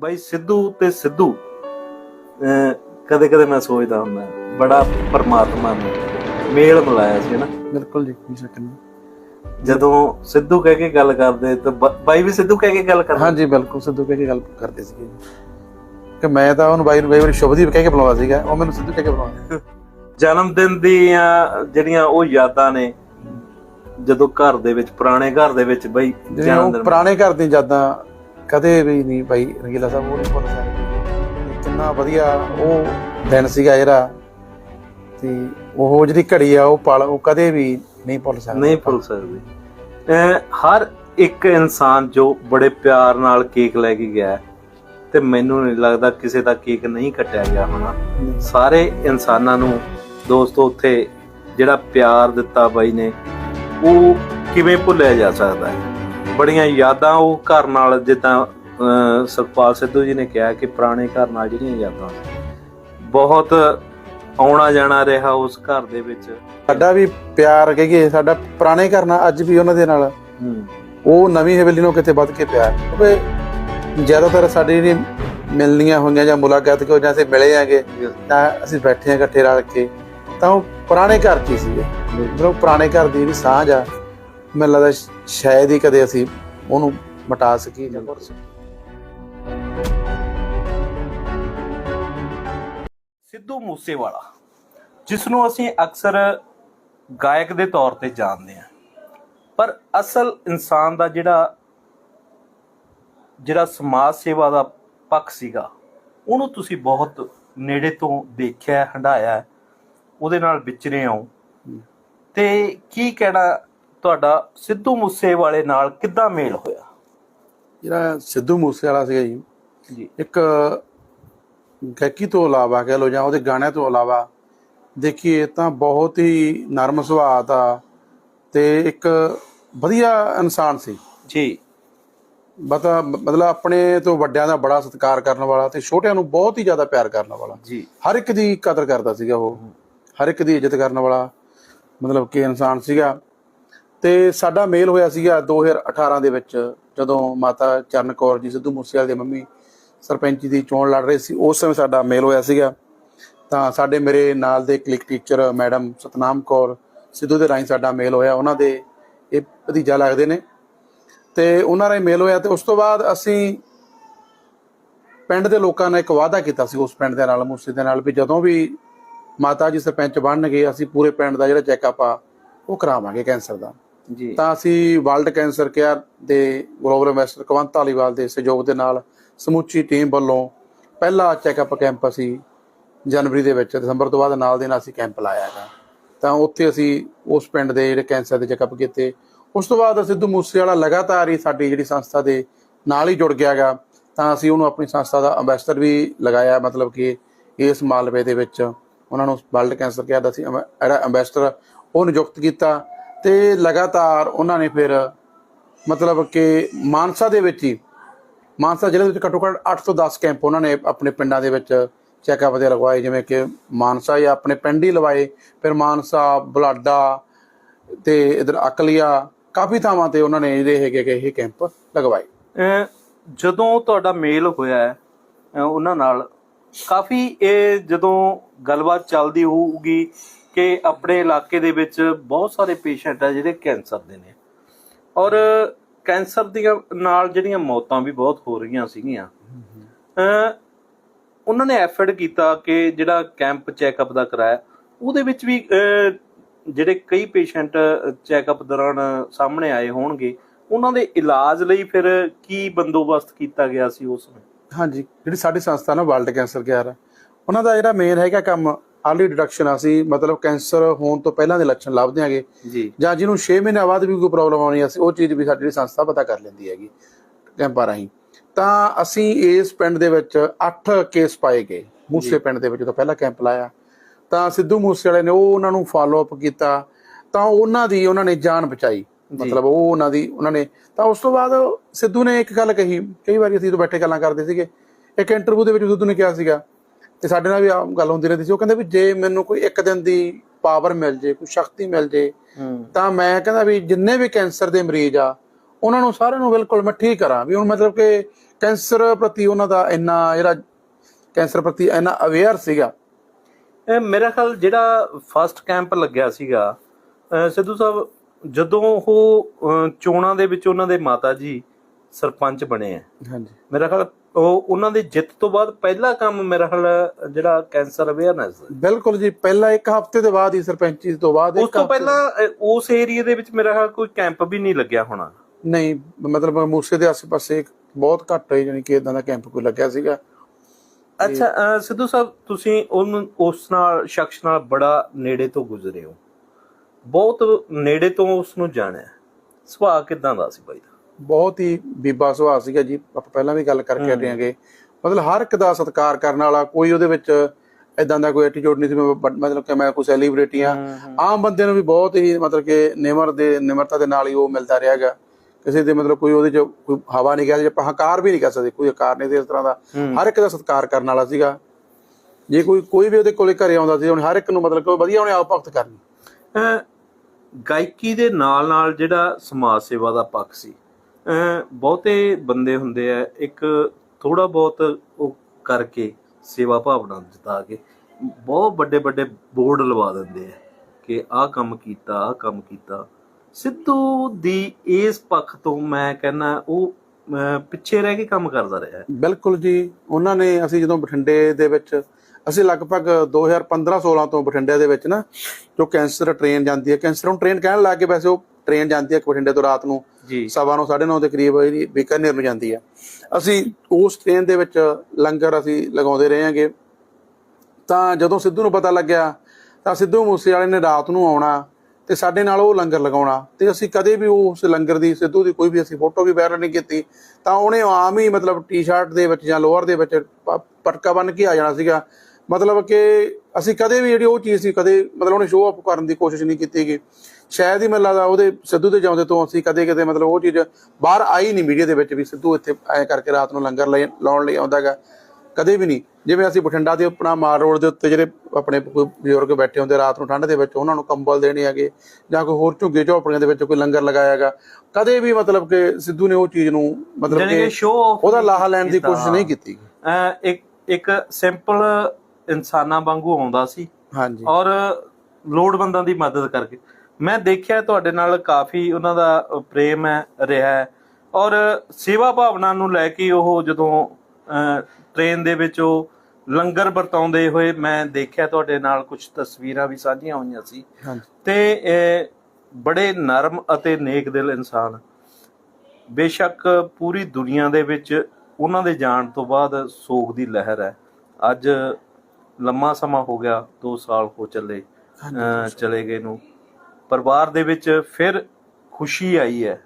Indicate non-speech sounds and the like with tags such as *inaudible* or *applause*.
ਬਾਈ ਸਿੱਧੂ ਤੇ ਸਿੱਧੂ ਕਦੇ ਕਦੇ ਮੈਂ ਸੋਚਦਾ ਹੁੰਦਾ ਬੜਾ ਪਰਮਾਤਮਾ ਨੇ ਮੇਲ ਮਿਲਾਇਆ ਸੀ ਨਾ। ਬਿਲਕੁਲ ਜੀ ਕੋਈ ਸ਼ੱਕ ਨਹੀਂ। ਜਦੋਂ ਸਿੱਧੂ ਕਹਿ ਕੇ ਗੱਲ ਕਰਦੇ ਤਾਂ ਬਾਈ ਵੀ ਸਿੱਧੂ ਕਹਿ ਕੇ ਗੱਲ ਕਰਦਾ? ਹਾਂਜੀ ਬਿਲਕੁਲ ਸਿੱਧੂ ਕਹਿ ਕੇ ਗੱਲ ਕਰਦੇ ਸੀਗੇ ਕਿ ਮੈਂ ਤਾਂ ਉਹਨੂੰ ਬਾਈ ਨੂੰ ਕਈ ਵਾਰੀ ਸ਼ੁਭਦੀਪ ਕਹਿ ਕੇ ਬੁਲਾਉਂਦਾ ਸੀਗਾ ਉਹ ਮੈਨੂੰ ਸਿੱਧੂ ਕਹਿ ਕੇ ਬੁਲਾਉਂਦਾ *laughs* ਜਨਮ ਦਿਨ ਦੀਆਂ ਜਿਹੜੀਆਂ ਉਹ ਯਾਦਾਂ ਨੇ ਜਦੋਂ ਘਰ ਦੇ ਵਿੱਚ ਪੁਰਾਣੇ ਘਰ ਦੇ ਵਿੱਚ ਬਈ ਜਨਮ ਦਿਨ ਪੁਰਾਣੇ ਘਰ ਦੀਆਂ ਯਾਦਾਂ ਕਦੇ ਵੀ ਨਹੀਂ ਬਾਈ ਰੰਗੀਲਾ ਸਾਹਿਬ ਉਹ ਨਹੀਂ ਭੁੱਲ ਸਕਦੇ ਕਿੰਨਾ ਵਧੀਆ ਉਹ ਦਿਨ ਸੀਗਾ ਜਿਹੜਾ ਤੇ ਉਹ ਜਿਹੜੀ ਘੜੀ ਆ ਉਹ ਪਲ ਉਹ ਕਦੇ ਵੀ ਨਹੀਂ ਭੁੱਲ ਸਕਦੇ। ਨਹੀਂ ਭੁੱਲ ਸਕਦੇ। ਹਰ ਇੱਕ ਇਨਸਾਨ ਜੋ ਬੜੇ ਪਿਆਰ ਨਾਲ ਕੇਕ ਲੈ ਕੇ ਗਿਆ ਹੈ, ਤੇ ਮੈਨੂੰ ਨਹੀਂ ਲੱਗਦਾ ਕਿਸੇ ਦਾ ਕੇਕ ਨਹੀਂ ਕੱਟਿਆ ਗਿਆ ਹੋਣਾ। ਸਾਰੇ ਇਨਸਾਨਾਂ ਨੂੰ ਦੋਸਤੋ ਉੱਥੇ ਜਿਹੜਾ ਪਿਆਰ ਦਿੱਤਾ ਬਾਈ ਨੇ ਉਹ ਕਿਵੇਂ ਭੁੱਲਿਆ ਜਾ ਸਕਦਾ ਹੈ? ਬੜੀਆਂ ਯਾਦਾਂ ਉਹ ਘਰ ਨਾਲ ਜਿੱਦਾਂ ਅਹ, ਸੁਖਪਾਲ ਸਿੱਧੂ ਜੀ ਨੇ ਕਿਹਾ ਕਿ ਪੁਰਾਣੇ ਘਰ ਨਾਲ ਜਿਹੜੀਆਂ ਯਾਦਾਂ ਬਹੁਤ ਆਉਣਾ ਜਾਣਾ ਰਿਹਾ ਉਸ ਘਰ ਦੇ ਵਿੱਚ। ਸਾਡਾ ਵੀ ਪਿਆਰ ਕਹੀਏ ਸਾਡਾ ਪੁਰਾਣੇ ਘਰ ਨਾਲ ਅੱਜ ਵੀ ਉਹਨਾਂ ਦੇ ਨਾਲ। ਉਹ ਨਵੀਂ ਹਵੇਲੀ ਨੂੰ ਕਿਤੇ ਵੱਧ ਕੇ ਪਿਆਰ। ਕਿਉਂਕਿ ਜ਼ਿਆਦਾਤਰ ਸਾਡੀ ਜਿਹੜੀ ਮਿਲਣੀਆਂ ਹੋਈਆਂ ਜਾਂ ਮੁਲਾਕਾਤ ਕੋ ਜਾਂ ਅਸੀਂ ਮਿਲੇ ਆਂਗੇ ਤਾਂ ਅਸੀਂ ਬੈਠੇ ਆਂ ਇਕੱਠੇ ਰਲ ਕੇ ਤਾਂ ਉਹ ਪੁਰਾਣੇ ਘਰ 'ਚ ਹੀ ਸੀਗੇ। ਮਤਲਬ ਪੁਰਾਣੇ ਘਰ ਦੀ ਜਿਹੜੀ ਸਾਂਝ ਆ ਮੈਨੂੰ ਲੱਗਦਾ ਸ਼ਾਇਦ ਹੀ ਕਦੇ ਅਸੀਂ ਉਹਨੂੰ ਮਟਾ ਸਕੀਏ ਜਾਂ ਭੁੱਲ ਸਕੀਏ ਸਿੱਧੂ ਮੂਸੇਵਾਲਾ ਜਿਸ ਨੂੰ ਅਸੀਂ ਅਕਸਰ ਗਾਇਕ ਦੇ ਤੌਰ ਤੇ ਜਾਣਦੇ ਹਾਂ ਪਰ ਅਸਲ ਇਨਸਾਨ ਦਾ ਜਿਹੜਾ ਜਿਹੜਾ ਸਮਾਜ ਸੇਵਾ ਦਾ ਪੱਖ ਸੀਗਾ ਉਹਨੂੰ ਤੁਸੀਂ ਬਹੁਤ ਨੇੜੇ ਤੋਂ ਦੇਖਿਆ ਹੰਡਾਇਆ ਉਹਦੇ ਨਾਲ ਵਿਚਰੇ ਹੋ। ਤੇ ਕੀ ਕਹਿਣਾ ਤੁਹਾਡਾ ਸਿੱਧੂ ਮੂਸੇਵਾਲੇ ਨਾਲ ਕਿੱਦਾਂ ਮੇਲ ਹੋਇਆ? ਜਿਹੜਾ ਸਿੱਧੂ ਮੂਸੇ ਵਾਲਾ ਸੀਗਾ ਜੀ ਜੀ। ਇੱਕ ਗਾਇਕੀ ਤੋਂ ਇਲਾਵਾ ਕਹਿ ਲੋ ਜਾਂ ਉਹਦੇ ਗਾਣਿਆਂ ਤੋਂ ਇਲਾਵਾ ਦੇਖੀਏ ਤਾਂ ਬਹੁਤ ਹੀ ਨਰਮ ਸੁਭਾਅ ਦਾ ਤੇ ਇੱਕ ਵਧੀਆ ਇਨਸਾਨ ਸੀ। ਜੀ। ਬਤਾ ਮਤਲਬ ਆਪਣੇ ਤੋਂ ਵੱਡਿਆਂ ਦਾ ਬੜਾ ਸਤਿਕਾਰ ਕਰਨ ਵਾਲਾ ਤੇ ਛੋਟਿਆਂ ਨੂੰ ਬਹੁਤ ਹੀ ਜ਼ਿਆਦਾ ਪਿਆਰ ਕਰਨ ਵਾਲਾ। ਜੀ। ਹਰ ਇੱਕ ਦੀ ਕਦਰ ਕਰਦਾ ਸੀਗਾ ਉਹ। ਹਰ ਇੱਕ ਦੀ ਇੱਜ਼ਤ ਕਰਨ ਵਾਲਾ ਮਤਲਬ ਕਿ ਇਨਸਾਨ ਸੀਗਾ। ਤੇ ਸਾਡਾ ਮੇਲ ਹੋਇਆ ਸੀਗਾ 2018 ਦੇ ਵਿੱਚ, ਜਦੋਂ ਮਾਤਾ ਚਰਨ ਕੌਰ ਜੀ, ਸਿੱਧੂ ਮੂਸੇਵਾਲੇ ਦੇ ਮੰਮੀ ਸਰਪੰਚੀ ਦੀ ਚੋਣ ਲੜ ਰਹੇ ਸੀ, ਉਸ ਸਮੇਂ ਸਾਡਾ ਮੇਲ ਹੋਇਆ ਸੀਗਾ। ਤਾਂ ਸਾਡੇ ਮੇਰੇ ਨਾਲ ਦੇ colleague teacher madam Satnam Kaur, Sidhu ਦੇ ਰਾਹੀਂ ਸਾਡਾ ਮੇਲ ਹੋਇਆ। ਉਹਨਾਂ ਦੇ ਇਹ ਭਤੀਜਾ ਲੱਗਦੇ ਨੇ। ਤੇ ਉਹਨਾਂ ਨਾਲ ਮੇਲ ਹੋਇਆ ਤੇ ਉਸ ਤੋਂ ਬਾਅਦ ਅਸੀਂ ਪਿੰਡ ਦੇ ਲੋਕਾਂ ਨੇ ਇੱਕ ਵਾਅਦਾ ਕੀਤਾ ਸੀ ਉਸ ਪਿੰਡ ਦੇ ਨਾਲ, ਮੂਸੇ ਦੇ ਨਾਲ, ਵੀ ਜਦੋਂ ਵੀ ਮਾਤਾ ਜੀ ਸਰਪੰਚ ਬਣਨਗੇ, ਅਸੀਂ ਪੂਰੇ ਪਿੰਡ ਦਾ ਜਿਹੜਾ ਚੈੱਕਅਪ ਆ, ਉਹ ਕਰਾਵਾਂਗੇ ਕੈਂਸਰ ਦਾ। ਜੀ। ਤਾਂ ਅਸੀਂ ਵਰਲਡ ਕੈਂਸਰ ਕੇਅਰ ਦੇ ਗਲੋਬਲ ਐਮਬੈਸਡਰ ਕਵੰਤ ਧਾਲੀਵਾਲ ਦੇ ਸਹਿਯੋਗ ਦੇ ਨਾਲ ਸਮੁੱਚੀ ਟੀਮ ਵੱਲੋਂ ਪਹਿਲਾ ਚੈੱਕਅਪ ਕੈਂਪ ਅਸੀਂ ਜਨਵਰੀ ਦੇ ਵਿੱਚ, ਦਸੰਬਰ ਤੋਂ ਬਾਅਦ ਨਾਲ ਦੇ ਨਾਲ ਅਸੀਂ ਕੈਂਪ ਲਾਇਆ ਹੈਗਾ। ਤਾਂ ਉੱਥੇ ਅਸੀਂ ਉਸ ਪਿੰਡ ਦੇ ਜਿਹੜੇ ਕੈਂਸਰ ਦੇ ਚੈੱਕਅਪ ਕੀਤੇ। ਉਸ ਤੋਂ ਬਾਅਦ ਸਿੱਧੂ ਮੂਸੇ ਵਾਲਾ ਲਗਾਤਾਰ ਹੀ ਸਾਡੀ ਜਿਹੜੀ ਸੰਸਥਾ ਦੇ ਨਾਲ ਹੀ ਜੁੜ ਗਿਆ ਹੈਗਾ। ਤਾਂ ਅਸੀਂ ਉਹਨੂੰ ਆਪਣੀ ਸੰਸਥਾ ਦਾ ਅੰਬੈਸਡਰ ਵੀ ਲਗਾਇਆ, ਮਤਲਬ ਕਿ ਇਸ ਮਾਲਵੇ ਦੇ ਵਿੱਚ। ਉਹਨਾਂ ਨੂੰ ਵਰਲਡ ਕੈਂਸਰ ਕੇਅਰ ਦਾ ਸੀ ਅੰਬ- ਜਿਹੜਾ ਅੰਬੈਸਡਰ ਉਹ ਨਿਯੁਕਤ ਕੀਤਾ। ਤੇ ਲਗਾਤਾਰ ਉਹਨਾਂ ਨੇ ਫਿਰ ਮਤਲਬ ਕਿ ਮਾਨਸਾ ਦੇ ਵਿੱਚ ਹੀ, ਮਾਨਸਾ ਜ਼ਿਲ੍ਹੇ ਦੇ ਵਿੱਚ ਘੱਟੋ ਘੱਟ 8 ਤੋਂ 10 ਕੈਂਪ ਉਹਨਾਂ ਨੇ ਆਪਣੇ ਪਿੰਡਾਂ ਦੇ ਵਿੱਚ ਚੈੱਕਅਪ ਦੇ ਲਗਵਾਏ, ਜਿਵੇਂ ਕਿ ਮਾਨਸਾ ਜਾਂ ਆਪਣੇ ਪਿੰਡ ਹੀ ਲਵਾਏ, ਫਿਰ ਮਾਨਸਾ, ਬਲਾਡਾ ਤੇ ਇਧਰ ਅਕਲੀਆ, ਕਾਫੀ ਥਾਵਾਂ ਤੇ ਉਹਨਾਂ ਨੇ ਜਿਹੜੇ ਹੈਗੇ ਕਿ ਇਹ ਕੈਂਪ ਲਗਵਾਏ। ਜਦੋਂ ਤੁਹਾਡਾ ਮੇਲ ਹੋਇਆ ਉਹਨਾਂ ਨਾਲ ਕਾਫੀ ਇਹ ਜਦੋਂ ਗੱਲਬਾਤ ਚੱਲਦੀ ਹੋਊਗੀ ਕਿ ਆਪਣੇ ਇਲਾਕੇ ਦੇ ਵਿੱਚ ਬਹੁਤ ਸਾਰੇ ਪੇਸ਼ੈਂਟ ਆ ਜਿਹੜੇ ਕੈਂਸਰ ਦੇ ਨੇ। ਔਰ ਕੈਂਸਰ ਦੀਆਂ ਨਾਲ ਜਿਹੜੀਆਂ ਮੌਤਾਂ ਵੀ ਬਹੁਤ ਹੋ ਰਹੀਆਂ ਸੀਗੀਆਂ। ਉਹਨਾਂ ਨੇ ਐਫਰਟ ਕੀਤਾ ਕਿ ਜਿਹੜਾ ਕੈਂਪ ਚੈੱਕਅਪ ਦਾ ਕਰਾਇਆ, ਉਹਦੇ ਵਿੱਚ ਵੀ ਜਿਹੜੇ ਕਈ ਪੇਸ਼ੈਂਟ ਚੈੱਕਅਪ ਦੌਰਾਨ ਸਾਹਮਣੇ ਆਏ ਹੋਣਗੇ, ਉਹਨਾਂ ਦੇ ਇਲਾਜ ਲਈ ਫਿਰ ਕੀ ਬੰਦੋਬਸਤ ਕੀਤਾ ਗਿਆ ਸੀ ਉਸ ਸਮੇਂ ਹਾਂਜੀ, ਜਿਹੜੀ ਸਾਡੀ ਸੰਸਥਾ ਨਾ ਵਰਲਡ ਕੈਂਸਰ ਕੇਅਰ ਆ, ਉਹਨਾਂ ਦਾ ਜਿਹੜਾ ਮੇਨ ਹੈਗਾ ਕੰਮ ਅਰਲੀ ਡਿਟੈਕਸ਼ਨ ਆ ਸੀ ਮਤਲਬ ਕੈਂਸਰ ਹੋਣ ਤੋਂ ਪਹਿਲਾਂ ਦੇ ਲੱਛਣ ਲੱਭਦੇ ਆਂਗੇ। ਜੀ। ਜਾਂ ਜਿਹਨੂੰ 6 ਮਹੀਨਿਆਂ ਬਾਅਦ ਵੀ ਕੋਈ ਪ੍ਰੋਬਲਮ ਆਉਣੀ ਸੀ ਉਹ ਚੀਜ਼ ਵੀ ਸਾਡੀ ਸੰਸਥਾ ਪਤਾ ਕਰ ਲੈਂਦੀ ਹੈਗੀ ਕੈਂਪਾਂ ਰਾਹੀਂ। ਤਾਂ ਅਸੀਂ ਇਸ ਪਿੰਡ ਦੇ ਵਿੱਚ 8 ਕੇਸ ਪਾਏ ਗਏ ਮੂਸੇ ਪਿੰਡ ਦੇ ਵਿੱਚ ਜਦੋਂ ਪਹਿਲਾ ਕੈਂਪ ਲਾਇਆ। ਤਾਂ ਸਿੱਧੂ ਮੂਸੇ ਵਾਲੇ ਨੇ ਉਹ ਉਹਨਾਂ ਨੂੰ ਫਾਲੋ ਅਪ ਕੀਤਾ। ਤਾਂ ਉਹਨਾਂ ਦੀ ਉਹਨਾਂ ਨੇ ਜਾਨ ਬਚਾਈ ਮਤਲਬ ਉਹ ਉਹਨਾਂ ਦੀ ਉਹਨਾਂ ਨੇ ਤਾਂ ਉਸ ਤੋਂ ਬਾਅਦ ਸਿੱਧੂ ਨੇ ਇੱਕ ਗੱਲ ਕਹੀ ਕਈ ਵਾਰੀ ਅਸੀਂ ਜਦੋਂ ਬੈਠੇ ਗੱਲਾਂ ਕਰਦੇ ਸੀਗੇ। ਇੱਕ ਇੰਟਰਵਿਊ ਦੇ ਵਿੱਚ ਸਿੱਧੂ ਨੇ ਕਿਹਾ ਸੀਗਾ ਤੇ ਸਾਡੇ ਨਾਲ ਵੀ ਆਹ ਗੱਲ ਹੁੰਦੀ ਰਹਿੰਦੀ ਸੀ। ਉਹ ਕਹਿੰਦੇ ਵੀ ਜੇ ਮੈਨੂੰ ਕੋਈ ਇੱਕ ਦਿਨ ਦੀ ਪਾਵਰ ਮਿਲ ਜੇ ਕੋਈ ਸ਼ਕਤੀ ਮਿਲ ਜੇ ਤਾਂ ਮੈਂ ਕਹਿੰਦਾ ਵੀ ਜਿੰਨੇ ਵੀ ਕੈਂਸਰ ਦੇ ਮਰੀਜ਼ ਆ ਉਹਨਾਂ ਨੂੰ ਸਾਰਿਆਂ ਨੂੰ ਬਿਲਕੁਲ ਮੈਂ ਠੀਕ ਕਰਾਂ। ਵੀ ਹੁਣ ਮਤਲਬ ਕਿ ਕੈਂਸਰ ਪ੍ਰਤੀ ਉਹਨਾਂ ਦਾ ਇੰਨਾ ਜਿਹੜਾ ਕੈਂਸਰ ਪ੍ਰਤੀ ਇੰਨਾ ਅਵੇਅਰ ਸੀਗਾ। ਇਹ ਮੇਰਾ ਖਿਆਲ ਜਿਹੜਾ ਫਸਟ ਕੈਂਪ ਲੱਗਿਆ ਸੀਗਾ ਸਿੱਧੂ ਸਾਹਿਬ ਜਦੋਂ ਉਹ ਚੋਣਾਂ ਦੇ ਵਿੱਚ ਉਹਨਾਂ ਦੇ ਮਾਤਾ ਜੀ ਸਰਪੰਚ ਬਣੇ ਆ। ਹਾਂਜੀ। ਮੇਰਾ ਖਿਆਲ ਉਹ ਉਹਨਾਂ ਦੇ ਜਿੱਤ ਤੋਂ ਬਾਅਦ ਪਹਿਲਾ ਕੰਮ ਮੇਰਾ ਖਿਆਲ ਜਿਹੜਾ ਕੈਂਸਰ ਅਵੇਅਰਨੈਸ ਬਿਲਕੁਲ ਜੀ ਪਹਿਲਾਂ ਇੱਕ ਹਫ਼ਤੇ ਦੇ ਬਾਅਦ ਹੀ ਸਰਪੰਚੀ ਤੋਂ ਬਾਅਦ ਉਸ ਤੋਂ ਪਹਿਲਾਂ ਉਸ ਏਰੀਆ ਦੇ ਵਿੱਚ ਮੇਰਾ ਖਿਆਲ ਕੋਈ ਕੈਂਪ ਵੀ ਨਹੀਂ ਲੱਗਿਆ ਹੋਣਾ। ਨਹੀਂ ਮਤਲਬ ਮੂਸੇ ਦੇ ਆਸ-ਪਾਸੇ ਬਹੁਤ ਘੱਟ ਹੈ ਜਾਨੀ ਕਿ ਇਦਾਂ ਦਾ ਕੈਂਪ ਕੋਈ ਲੱਗਿਆ ਸੀਗਾ। ਅੱਛਾ ਸਿੱਧੂ ਸਾਹਿਬ ਤੁਸੀਂ ਉਹਨੂੰ ਉਸ ਨਾਲ ਸ਼ਖਸ ਨਾਲ ਬੜਾ ਨੇੜੇ ਤੋਂ ਗੁਜ਼ਰੇ ਹੋ। ਬਹੁਤ ਨੇੜੇ ਤੋਂ ਉਸ ਨੂੰ ਜਾਣਿਆ। ਸੁਭਾਅ ਕਿਦਾਂ ਦਾ ਸੀ ਬਾਈ ਦਾ? ਬਹੁਤ ਹੀ ਬੀਬਾ ਸੁਭਾਅ ਸੀਗਾ ਜੀ। ਆਪਾਂ ਪਹਿਲਾਂ ਵੀ ਗੱਲ ਕਰਕੇ ਹਟੇ ਆਂਗੇ। ਮਤਲਬ ਹਰ ਇੱਕ ਦਾ ਸਤਿਕਾਰ ਕਰਨ ਵਾਲਾ ਕੋਈ ਉਹਦੇ ਵਿੱਚ ਇਦਾਂ ਦਾ ਕੋਈ ਐਟੀਟਿਊਡ ਨਹੀਂ ਸੀ। ਮਤਲਬ ਕਿ ਮੈਂ ਕੋਈ ਸੈਲੀਬ੍ਰਿਟੀ ਆ ਆਮ ਬੰਦੇ ਨੂੰ ਵੀ ਬਹੁਤ ਹੀ ਮਤਲਬ ਕਿ ਨਿਮਰ ਦੇ ਨਿਮਰਤਾ ਦੇ ਨਾਲ ਹੀ ਉਹ ਮਿਲਦਾ ਰਿਹਾਗਾ ਕਿਸੇ ਦੇ ਮਤਲਬ ਕੋਈ ਉਹਦੇ ਚ ਕੋਈ ਹਵਾ ਨਹੀਂ ਗਿਆ ਆਪਾਂ ਹਕਾਰ ਵੀ ਨਹੀਂ ਕਰ ਸਕਦੇ। ਕੋਈ ਹਕਾਰ ਨਹੀਂ ਸੀ ਇਸ ਤਰ੍ਹਾਂ ਦਾ। ਹਰ ਇੱਕ ਦਾ ਸਤਿਕਾਰ ਕਰਨ ਵਾਲਾ ਸੀਗਾ। ਜੇ ਕੋਈ ਕੋਈ ਵੀ ਉਹਦੇ ਕੋਲੇ ਘਰੇ ਆਉਂਦਾ ਸੀ ਉਹਨੇ ਹਰ ਇੱਕ ਨੂੰ ਮਤਲਬ ਕਿ ਵਧੀਆ ਉਹਨੇ ਆਪ ਭਗਤ ਕਰਨੀ। ਗਾਇਕੀ ਦੇ ਨਾਲ ਨਾਲ ਜਿਹੜਾ ਸਮਾਜ ਸੇਵਾ ਦਾ ਪੱਖ ਸੀ ਬਹੁਤੇ ਬੰਦੇ ਹੁੰਦੇ ਆ, ਇੱਕ ਥੋੜਾ ਬਹੁਤ ਉਹ ਕਰਕੇ ਸੇਵਾ ਭਾਵਨਾ ਜਤਾ ਕੇ ਬਹੁਤ ਵੱਡੇ ਵੱਡੇ ਬੋਰਡ ਲਵਾ ਦਿੰਦੇ ਆ ਕਿ ਆਹ ਕੰਮ ਕੀਤਾ, ਆਹ ਕੰਮ ਕੀਤਾ। ਸਿੱਧੂ ਦੀ ਇਸ ਪੱਖ ਤੋਂ ਮੈਂ ਕਹਿੰਦਾ, ਉਹ ਪਿੱਛੇ ਰਹਿ ਕੇ ਕੰਮ ਕਰਦਾ ਰਿਹਾ। ਬਿਲਕੁਲ ਜੀ, ਉਹਨਾਂ ਨੇ ਅਸੀਂ ਜਦੋਂ ਬਠਿੰਡੇ ਦੇ ਵਿੱਚ, ਅਸੀਂ ਲਗਭਗ 2015-16 ਤੋਂ ਬਠਿੰਡੇ ਦੇ ਵਿੱਚ ਨਾ, ਜੋ ਕੈਂਸਰ ਟ੍ਰੇਨ ਜਾਂਦੀ ਹੈ, ਕੈਂਸਰ ਨੂੰ ਟ੍ਰੇਨ ਕਹਿਣ ਲੱਗ ਕੇ ਵੈਸੇ ਉਹ ਟ੍ਰੇਨ ਜਾਂਦੀ ਹੈ ਬਠਿੰਡੇ ਤੋਂ ਰਾਤ ਨੂੰ ਜੀ। ਸਵਾ ਨੂੰ 9:30 ਦੇ ਕਰੀਬ ਇਹਦੀ ਬੀਕਾਨੇਰ ਨੂੰ ਜਾਂਦੀ ਆ ਅਸੀਂ ਉਸ ਟ੍ਰੇਨ ਦੇ ਵਿੱਚ ਲੰਗਰ ਅਸੀਂ ਲਗਾਉਂਦੇ ਰਹੇ ਹਾਂਗੇ ਤਾਂ ਜਦੋਂ ਸਿੱਧੂ ਨੂੰ ਪਤਾ ਲੱਗਿਆ ਤਾਂ ਸਿੱਧੂ ਮੂਸੇ ਵਾਲੇ ਨੇ ਰਾਤ ਨੂੰ ਆਉਣਾ ਤੇ ਸਾਡੇ ਨਾਲ ਉਹ ਲੰਗਰ ਲਗਾਉਣਾ ਤੇ ਅਸੀਂ ਕਦੇ ਵੀ ਉਸ ਲੰਗਰ ਦੀ ਸਿੱਧੂ ਦੀ ਕੋਈ ਵੀ ਅਸੀਂ ਫੋਟੋ ਵੀ ਵਾਇਰਲ ਨਹੀਂ ਕੀਤੀ ਤਾਂ ਉਹਨੇ ਆਮ ਹੀ ਮਤਲਬ ਟੀ-ਸ਼ਰਟ ਦੇ ਵਿੱਚ ਜਾਂ ਲੋਅਰ ਦੇ ਵਿੱਚ ਪਟਕਾ ਬੰਨ ਕੇ ਆ ਜਾਣਾ ਸੀਗਾ। ਮਤਲਬ ਕਿ ਅਸੀਂ ਕਦੇ ਵੀ ਜਿਹੜੀ ਉਹ ਚੀਜ਼ ਸੀ ਕਦੇ ਮਤਲਬ ਉਹਨੇ ਸ਼ੋਅ ਅਪ ਕਰਨ ਦੀ ਕੋਸ਼ਿਸ਼ ਨਹੀਂ ਕੀਤੀ ਗੀ ਸ਼ਾਇਦ ਹੀ ਮੈਨੂੰ ਲੱਗਦਾ ਉਹਦੇ ਸਿੱਧੂ ਦੇ ਜਾਂਦੇ ਤੋਂ ਅਸੀਂ ਕਦੇ ਕਦੇ ਮਤਲਬ ਉਹ ਚੀਜ਼ ਬਾਹਰ ਆਈ ਨਹੀਂ ਮੀਡੀਆ ਦੇ ਵਿੱਚ ਵੀ ਸਿੱਧੂ ਇੱਥੇ ਐ ਕਰਕੇ ਰਾਤ ਨੂੰ ਲੰਗਰ ਲਈ- ਲਾਉਣ ਲਈ ਆਉਂਦਾਗਾ ਕਦੇ ਵੀ ਨਹੀਂ। ਜਿਵੇਂ ਅਸੀਂ ਬਠਿੰਡਾ ਦੇ ਆਪਣਾ ਮਾਰ ਰੋਡ ਦੇ ਉੱਤੇ ਜਿਹੜੇ ਆਪਣੇ ਕੋਈ ਬਜ਼ੁਰਗ ਬੈਠੇ ਹੁੰਦੇ ਰਾਤ ਨੂੰ ਠੰਡ ਦੇ ਵਿੱਚ ਉਹਨਾਂ ਨੂੰ ਕੰਬਲ ਦੇਣੇ ਹੈਗੇ ਜਾਂ ਕੋਈ ਹੋਰ ਝੁੱਗੇ ਝੋਪੜੀਆਂ ਦੇ ਵਿੱਚ ਕੋਈ ਲੰਗਰ ਲਗਾਇਆਗਾ ਕਦੇ ਵੀ ਮਤਲਬ ਕਿ ਸਿੱਧੂ ਨੇ ਉਹ ਚੀਜ਼ ਨੂੰ ਮਤਲਬ ਕਿ ਉਹਦਾ ਲਾਹਾ ਲੈਣ ਦੀ ਕੋਸ਼ਿਸ਼ ਨਹੀਂ ਕੀਤੀ ਇੱਕ ਇੱਕ ਸਿੰਪਲ ਇਨਸਾਨਾਂ ਵਾਂਗੂ ਆਉਂਦਾ ਸੀ ਹਾਂਜੀ। ਔਰ ਲੋੜਵੰਦਾਂ ਦੀ ਮਦਦ ਕਰਕੇ। ਮੈਂ ਦੇਖਿਆ ਤੁਹਾਡੇ ਨਾਲ ਕਾਫੀ ਉਹਨਾਂ ਦਾ ਪ੍ਰੇਮ ਹੈ ਰਿਹਾ ਹੈ। ਔਰ ਸੇਵਾ ਭਾਵਨਾ ਨੂੰ ਲੈ ਕੇ ਉਹ ਜਦੋਂ ਟ੍ਰੇਨ ਦੇ ਵਿੱਚ ਉਹ ਲੰਗਰ ਵਰਤਾਉਂਦੇ ਹੋਏ ਮੈਂ ਦੇਖਿਆ ਤੁਹਾਡੇ ਨਾਲ ਕੁਝ ਤਸਵੀਰਾਂ ਵੀ ਸਾਂਝੀਆਂ ਹੋਈਆਂ ਸੀ। ਤੇ ਬੜੇ ਨਰਮ ਅਤੇ ਨੇਕ ਦਿਲ ਇਨਸਾਨ। ਬੇਸ਼ੱਕ ਪੂਰੀ ਦੁਨੀਆ ਦੇ ਵਿੱਚ ਉਹਨਾਂ ਦੇ ਜਾਣ ਤੋਂ ਬਾਅਦ ਸੋਗ ਦੀ ਲਹਿਰ ਹੈ। ਅੱਜ ਲੰਮਾ ਸਮਾਂ ਹੋ ਗਿਆ 2 ਸਾਲ ਹੋ ਚੱਲੇ ਚਲੇ ਗਏ ਨੂੰ। ਪਰਿਵਾਰ ਦੇ ਵਿੱਚ ਫਿਰ ਖੁਸ਼ੀ ਆਈ ਹੈ।